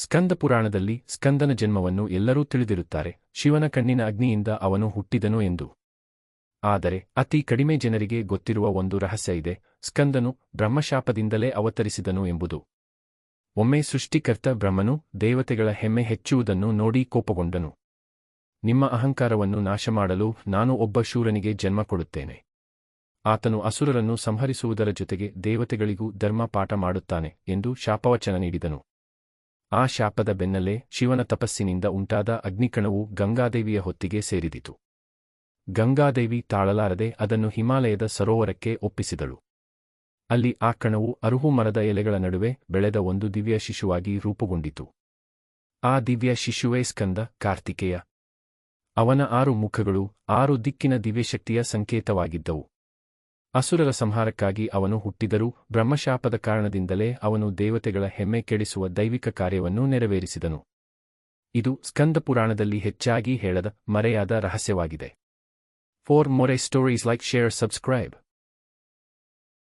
ಸ್ಕಂದ ಪುರಾಣದಲ್ಲಿ ಸ್ಕಂದನ ಜನ್ಮವನ್ನು ಎಲ್ಲರೂ ತಿಳಿದಿರುತ್ತಾರೆ. ಶಿವನ ಕಣ್ಣಿನ ಅಗ್ನಿಯಿಂದ ಅವನು ಹುಟ್ಟಿದನು ಎಂದು. ಆದರೆ ಅತಿ ಕಡಿಮೆ ಜನರಿಗೆ ಗೊತ್ತಿರುವ ಒಂದು ರಹಸ್ಯ ಇದೆ. ಸ್ಕಂದನು ಬ್ರಹ್ಮಶಾಪದಿಂದಲೇ ಅವತರಿಸಿದನು ಎಂಬುದು. ಒಮ್ಮೆ ಸೃಷ್ಟಿಕರ್ತ ಬ್ರಹ್ಮನು ದೇವತೆಗಳ ಹೆಮ್ಮೆ ಹೆಚ್ಚುವುದನ್ನು ನೋಡಿ ಕೋಪಗೊಂಡನು. ನಿಮ್ಮ ಅಹಂಕಾರವನ್ನು ನಾಶಮಾಡಲು ನಾನು ಒಬ್ಬ ಶೂರನಿಗೆ ಜನ್ಮ ಕೊಡುತ್ತೇನೆ. ಆತನು ಅಸುರರನ್ನು ಸಂಹರಿಸುವುದರ ಜೊತೆಗೆ ದೇವತೆಗಳಿಗೂ ಧರ್ಮ ಪಾಠ ಮಾಡುತ್ತಾನೆ ಎಂದು ಶಾಪವಚನ ನೀಡಿದನು. ಆ ಶಾಪದ ಬೆನ್ನಲ್ಲೇ ಶಿವನ ತಪಸ್ಸಿನಿಂದ ಉಂಟಾದ ಅಗ್ನಿಕಣವು ಗಂಗಾದೇವಿಯ ಹೊತ್ತಿಗೆ ಸೇರಿದಿತು. ಗಂಗಾದೇವಿ ತಾಳಲಾರದೆ ಅದನ್ನು ಹಿಮಾಲಯದ ಸರೋವರಕ್ಕೆ ಒಪ್ಪಿಸಿದಳು. ಅಲ್ಲಿ ಆ ಕಣವು ಅರುಹು ಮರದ ಎಲೆಗಳ ನಡುವೆ ಬೆಳೆದ ಒಂದು ದಿವ್ಯ ಶಿಶುವಾಗಿ ರೂಪುಗೊಂಡಿತು. ಆ ದಿವ್ಯ ಶಿಶುವೇ ಸ್ಕಂದ, ಕಾರ್ತಿಕೇಯ. ಅವನ ಆರು ಮುಖಗಳು ಆರು ದಿಕ್ಕಿನ ದಿವ್ಯಶಕ್ತಿಯ ಸಂಕೇತವಾಗಿದ್ದವು. ಅಸುರರ ಸಂಹಾರಕ್ಕಾಗಿ ಅವನು ಹುಟ್ಟಿದರೂ ಬ್ರಹ್ಮಶಾಪದ ಕಾರಣದಿಂದಲೇ ಅವನು ದೇವತೆಗಳ ಹೆಮ್ಮೆ ಕೆಡಿಸುವ ದೈವಿಕ ಕಾರ್ಯವನ್ನು ನೆರವೇರಿಸಿದನು. ಇದು ಸ್ಕಂದ ಪುರಾಣದಲ್ಲಿ ಹೆಚ್ಚಾಗಿ ಹೇಳದ ಮರೆಯಾದ ರಹಸ್ಯವಾಗಿದೆ. For more stories like share subscribe